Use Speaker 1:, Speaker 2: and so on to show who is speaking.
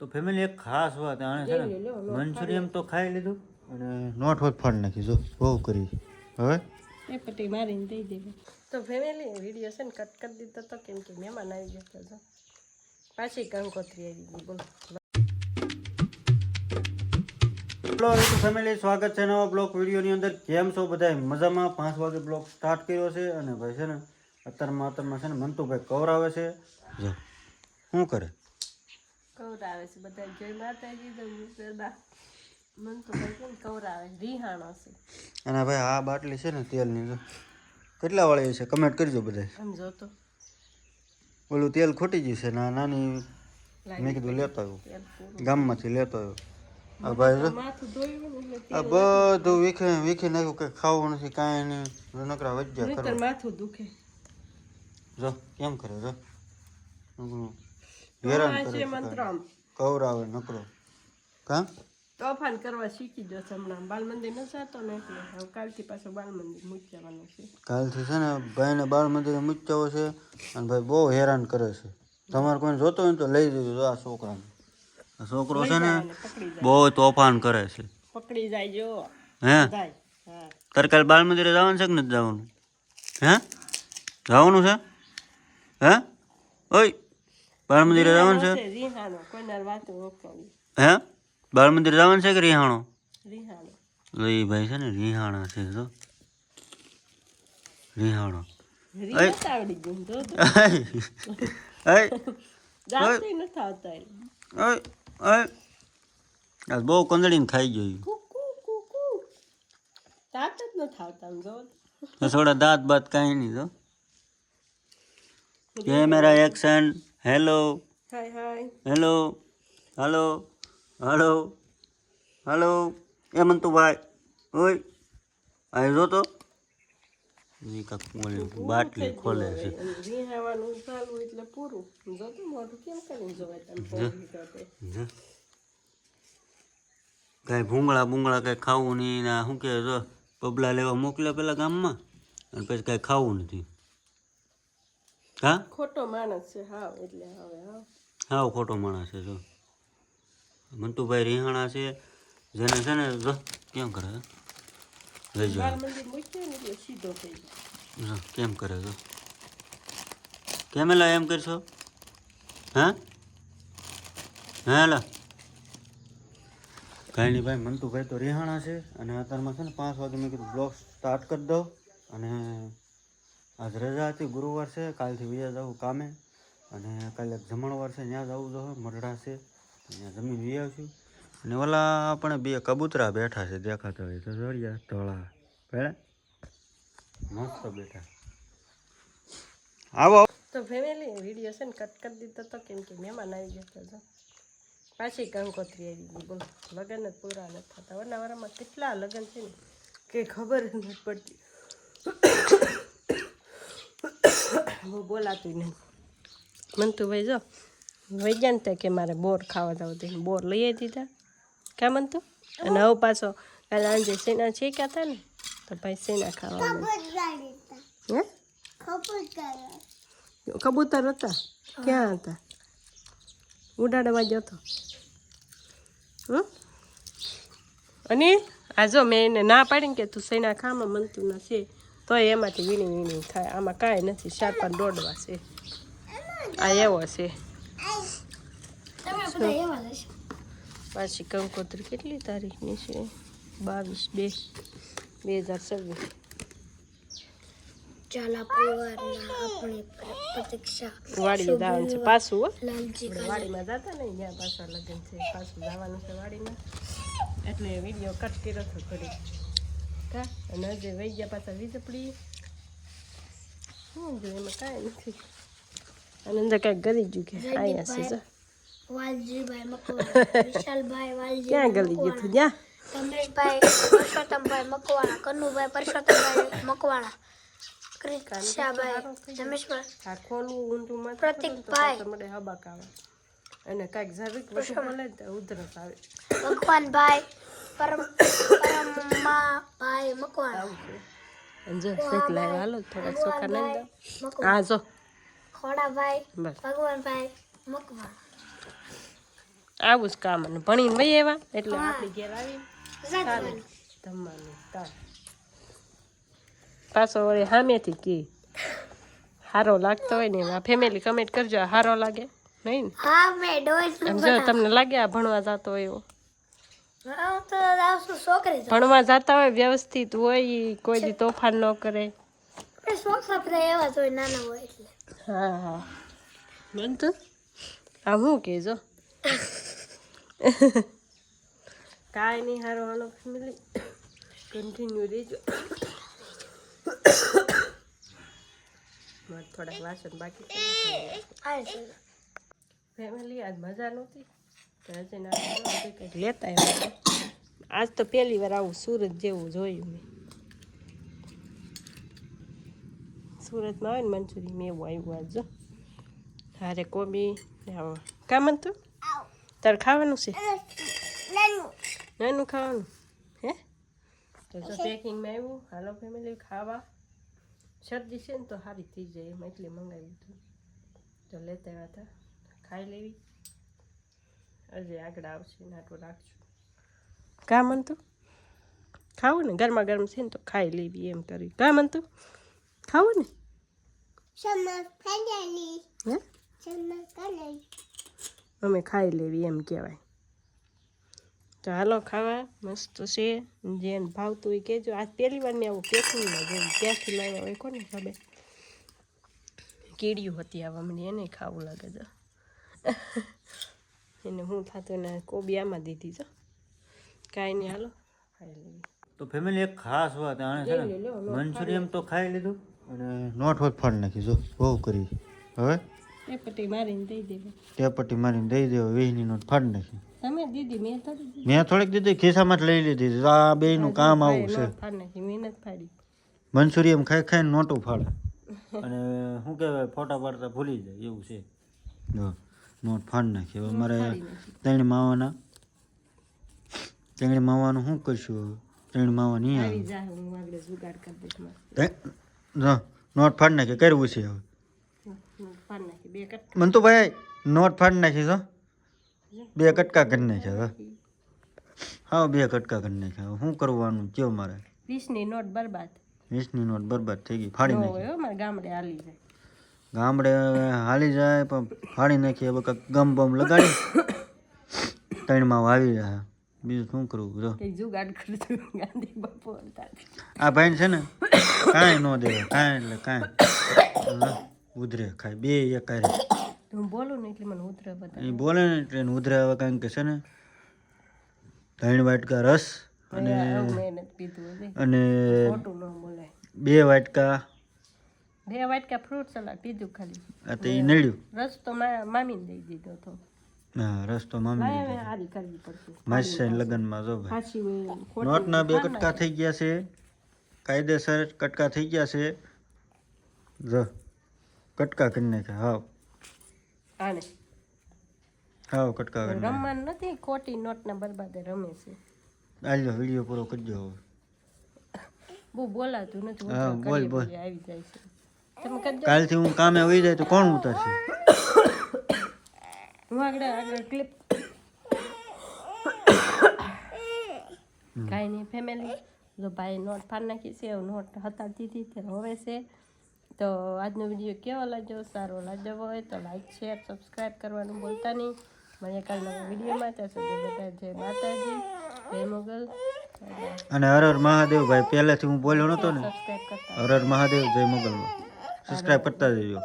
Speaker 1: તો ફેમિલી એક ખાસ વાત આણે છે ને મંચુરિયમ તો ખાઈ લીધું. અને નોટ હોત ફાડી નાખી જો બહુ કરી. હવે?
Speaker 2: એ પટી મારીને દઈ દેવી. તો ફેમિલી વીડિયો છે ને કટ કરી દીધો તો કેમ કે મહેમાન આવી ગયા હતા પાછી કંકોત્રી આવી ગઈ બોલો.
Speaker 1: હેલો યુટ્યુબ ફેમિલી સ્વાગત છે નવા બ્લોક વિડીયોની અંદર. કેમ છો બધા મજામાં? પાંચ વાગે બ્લોક સ્ટાર્ટ કર્યો છે અને ભાઈ છે ને અત્યારમાં અત્યારમાં છે ને મંતુભાઈ કવરાવે છે. જો. શું કરે?
Speaker 2: કવરાવે છે. બધા જય માતાજી ગરબા મન તો ભાઈ કવરાવે? રીહાણો છે.
Speaker 1: અને ભાઈ આ બાટલી છે ને તેલની જો. કેટલા વાળી છે? કમેન્ટ કરજો બધા
Speaker 2: એમ જોતો
Speaker 1: ઓલું તેલ ખોટી ગયું છે ના નાની મેં કીધું લેતો આવ્યો. ગામમાંથી લેતો આવ્યો. આ ભાઈ આ બધું વીખે વીખી નાખ્યું કે ખાવું નથી કાંઈ નહીં. નકરા વજ્યા કરો
Speaker 2: માથું દુખે.
Speaker 1: જો કેમ કરે જો? હેરાન કરે કવરાવે નકરો. કા?
Speaker 2: તોફાન કરવા શીખી જશે હમણાં. બાલ મંદિર ન જતો ને એટલે હવે કાલથી પાછો બાલ મંદિર મૂકવાનું છે.
Speaker 1: કાલથી છે ને ભાઈને બાળ મંદિરે છે અને ભાઈ બહુ હેરાન કરે છે. તમારે કોઈને જોતો હોય તો લઈ જજો આ છોકરાને. આ છોકરો છે ને બહુ તોફાન કરે છે.
Speaker 2: પકડી જાય જો.
Speaker 1: હે? તારે કાલે બાળ મંદિરે જવાનું છે કે નથી જવાનું? હે? જવાનું છે? હે? ઓય બાળ મંદિરે જવાનું છે? હે? બાળ મંદિરે જવાનું છે કે રિહાણો?
Speaker 2: રીહાણો.
Speaker 1: એ ભાઈ છે ને રિહાણા છે
Speaker 2: તો
Speaker 1: રિહાણો. બહુ કંદડીને ખાઈ ગયું થોડા દાંત બાત કાંઈ નહીં તો camera action. Hello.
Speaker 2: Hi hi.
Speaker 1: Hello. Hello. Hello. Hello. એ મંતુભાઈ ઓય. આવ્યો તો. બાટલી ખોલે છે.
Speaker 2: રીહાવાનું ચાલુ એટલે પૂરું. જો તો મોઢું કેમ કરીને જોવાય તમે
Speaker 1: કાંઈ ભૂંગળા બુંગળા કાંઈ ખાવું નહીં ને શું કહે જો પબલા લેવા મોકલ્યા પેલા ગામમાં? અને પછી કાંઈ ખાવું નથી. હા?
Speaker 2: ખોટો માણસ છે હાવ એટલે હવે હાવ.
Speaker 1: હાવ ખોટો માણસ છે જો. મંતુભાઈ રિહાણા છે જેને છે ને જો કેમ કરે
Speaker 2: લઈ એટલે સીધો થઈ જાય
Speaker 1: કેમ કરે છો કેમ એલા એમ કરશો? હા? હા એલા કાંઈ નહીં ભાઈ મંતુભાઈ તો રિહાણા છે અને અત્યારમાં છે ને પાંચ વાગે મેં કીધું બ્લોગ સ્ટાર્ટ કરી દઉં અને આજ રજા હતી, ગુરુવાર છે, કાલથી બીજા જવું કામે. અને કાલે જમણવાર છે, ત્યાં જવું જોઈએ મરડા છે. ત્યાં જમીન વી આવશું. અને ઓલા આપણે બે કબૂતરા બેઠા છે, દેખાતા હોય તો જોડિયા ધોળા. ભેળા? મસ્ત બેઠા. આવો.
Speaker 2: તો ફેમિલી વીડિયો છે ને કટ કરી દીધો તો કેમ કે મહેમાન આવી ગયા હતા પાછી કંકોત્રી આવી ગઈ, બોલો. લગ્ન જ પૂરા નથી થતા. વરનાવરામાં કેટલા લગ્ન છે ને? કે ખબર જ નથી પડતી. બહુ બોલાતું નહીં. મંતુભાઈ, જો વૈજ્ઞાન તે કે મારે બોર ખાવા જવું હતું. બોર લઈ આવી દીધા. કા મંતુ? અને હવે પાછો કાલે આંજે સેના છેક્યા હતા ને? તો ભાઈ સેના ખાવા હે? કબૂતર હતા. ક્યાં હતા? ઉડાડવા જતો હતો અને આ જો મેં એને ના પાડીને કે તું સેના ખામાં મનતું ના છે. તો એમાંથી વીણી વીણી થાય. આમાં કાંઈ નથી. ચાર પાંચ દોડવા છે. આ એવો છે. પાછી કંકોત્રી કેટલી તારીખની છે? બાવીસ બે. બે હજાર છવ્વીસ.
Speaker 3: ચાલા પરિવારના આપણી પ્રતીક્ષા.
Speaker 2: વાડી જવાનું છે. પાછું
Speaker 3: લાલજી
Speaker 2: વાડીમાં જતા ને ત્યાં પાછા લગ્ન છે. પાછું જવાનું છે વાડીમાં. એટલે વીડિયો કટ કર્યો હતો ઘડી કા અને હજી વહી ગયા પાછા વીજપડી શું જો એમાં કાંઈ નથી. અને અંદર કાંઈક ગરી ગયું કે અહીંયા છે જો.
Speaker 3: વાલજીભાઈ મકવાણા વિશાલભાઈ વાલજી
Speaker 2: ક્યાં ગલી ગયું હતું જ્યાં
Speaker 3: રમેશભાઈ પરસોત્તમભાઈ મકવાણા કનુભાઈ પરસોત્તમભાઈ મકવાણા ક્રિશાભાઈ રમેશભાઈ
Speaker 2: આ ખોલવું ઊંધું માં
Speaker 3: પ્રતીકભાઈ.
Speaker 2: મળે હબાક આવે. અને કાંઈક જરૂર મળે તો ઉધરસ આવે.
Speaker 3: ભગવાનભાઈ પરમાભાઈ મકવાણા.
Speaker 2: જો શેક લાવ્યા. હાલો થોડાક ચોખા નાખી દો. હા જો.
Speaker 3: ખોડાભાઈ ભગવાનભાઈ મકવાણા.
Speaker 2: આવું જ કામ. અને ભણીને વહી આવ્યા. એટલે આપણી ઘેર આવી
Speaker 3: જમવાનું.
Speaker 2: જમવાનું. કામ પાછો વળી સામેથી કી સારો લાગતો હોય ને આ ફેમિલી કમેન્ટ કરજો. સારો લાગે. નહીં ને? જો તમને લાગે આ ભણવા જતો હોય એવો
Speaker 3: હું તો આવશું છોકરી છું.
Speaker 2: ભણવા જતા હોય વ્યવસ્થિત હોય કોઈ દી તોફાન ન કરે. હા હા. તો આ હું કહેજો કાંઈ નહીં હારો હાલો ફેમિલી. કન્ટિન્યુ રહેજો થોડાક વાસણ બાકી ફેમિલી આજ મજા નહોતી? લેતા આવ્યા આજ તો પહેલી વાર આવું સુરત જેવું જોયું મેં. સુરતમાં આવે ને મંચુરી મેં એવું આવ્યું આજ, જો. હારે કોબી કા કામ તારે ખાવાનું છે? નાનું ખાવાનું. હે? તો જો પેકિંગમાં આવ્યું. હાલો ફેમિલી ખાવા. શરદી છે ને તો સારી થઈ જાય એમાં એટલે મંગાવ્યું હતું. તો લેતા આવ્યા હતા. ખાઈ લેવી. હજી આગળ આવશે નાટું રાખશું કા મનતું? ખાવું ને? ગરમા ગરમ છે ને તો ખાઈ લેવી એમ કરી. કા મનતું? ખાવું ને? હે? અમે ખાઈ લેવી એમ કહેવાય. તો હાલો ખાવા મસ્ત છે. જેને ભાવતું હોય કહેજો. આજ પહેલી વાર મેં આવું પેકિંગમાં જોયું. ક્યાંથી લાવ્યા હોય કોને ખબર? કીડિયું હતી આવા મને એને ખાવું લાગે છે. એને હું થતું ને કોબી આમાં દીધી છો કાંઈ નહીં હાલો. ખાઈ લેવી
Speaker 1: તો ફેમિલી એક ખાસ વાત આણે છે ને મંચુરિયમ તો ખાઈ લીધું. અને નોટ હોત ફાડી નાખી જો બહુ કરી. હવે?
Speaker 2: એ મારીને દઈ દેવી
Speaker 1: તે પટ્ટી મારીને દઈ દેવો વીસની નોટ ફાડી નાખી.
Speaker 2: તમે દીધી મેં થોડી
Speaker 1: મેં થોડીક દીધી ખિસ્સામાં જ લઈ લીધી. આ બેયનું કામ આવું છે.
Speaker 2: ફાડી નાખી મહેનત ફાડી.
Speaker 1: મંચુરિયમ ખાઈ ખાઈને નોટું ફાડે. અને શું કહેવાય ફોટા પાડતા ભૂલી જાય એવું છે. જો. નોટ ફાડી નાખી. હવે મારે ત્રણ માવાના. ત્રણ માવાનું શું કરશું? હવે ત્રણ માવા નહીં આવે નોટ ફાડી નાખી કરવું છે હવે. મને તો ભાઈ નોટ ફાડી નાખી છો બે કટકા કરી નાખ્યા હવે. હા બે કટકા કરી નાખ્યા શું કરવાનું? કયો મારે?
Speaker 2: વીસની નોટ બરબાદ.
Speaker 1: વીસની નોટ બરબાદ થઈ ગઈ ફાડી નાખી.
Speaker 2: મારા ગામડે હાલી જાય.
Speaker 1: ગામડે હાલી જાય પણ ફાડી નાખીએ હવે ગમ બમ લગાડી. ત્રણમાં વાવી જાય. બીજું શું કરવું? જો. આ ભાઈને છે ને કાંઈ ન દે કાંઈ એટલે કાંઈ. ઉધરે ખાય બે એક.
Speaker 2: બોલું ને એટલે મને ઉતરે
Speaker 1: એ બોલે ને એટલે ઉધરે હવે કારણ કે છે ને ત્રણ વાટકા રસ અને
Speaker 2: આવું
Speaker 1: અને બે વાટકા
Speaker 2: બે વાટકા ફ્રૂટ સલાડ પીધું ખાલી.
Speaker 1: આ તો એ નડ્યું?
Speaker 2: રસ તો મા મામીને દઈ દીધો હતો.
Speaker 1: હા રસ તો મામી
Speaker 2: લાય હવે હારી કરવી પડશે.
Speaker 1: માસી લગ્નમાં જો ભાઈ.
Speaker 2: પાછી હોય ખોટી
Speaker 1: નોટના બે કટકા થઈ ગયા છે. કાયદેસર કટકા થઈ ગયા છે. જો કટકા કરી નાખ્યા. હાવ.
Speaker 2: આને.
Speaker 1: હાવ કટકા કરી નાખ્યા.
Speaker 2: રમવાનું નથી ખોટી નોટના બરબાદે રમે છે.
Speaker 1: આલ્યો વીડિયો પૂરો કરજો હવે.
Speaker 2: બહુ બોલાતું નથી
Speaker 1: હા,
Speaker 2: ઉતરા
Speaker 1: બોલ,
Speaker 2: કરીએ
Speaker 1: બોલ.
Speaker 2: કરીએ આવી જાય છે. તમે કરજો
Speaker 1: કાલથી હું કામે વહી જાય તો કોણ ઉતારશે?
Speaker 2: હું આગળ આગળ ક્લિપ કાંઈ નહીં ફેમિલી જો ભાઈ નોટ ફાર નાખી છે નોટ હતા દીધી ત્યારે હવે છે. તો આજનો વીડિયો કેવો લાગ્યો? સારો લાગ્યો હોય તો લાઈક શેર સબસ્ક્રાઈબ કરવાનું બોલતા નહીં. મને કાલના વિડીયોમાં ત્યાં સુધી બધા જય માતાજી જય મોગલ.
Speaker 1: અને હર હર મહાદેવ. ભાઈ પહેલાથી હું બોલ્યો નતો ને.
Speaker 2: સબસ્ક્રાઈબ કરતા.
Speaker 1: હર હર મહાદેવ જય મોગલમાં. સબસ્ક્રાઈબ કરતા જજો.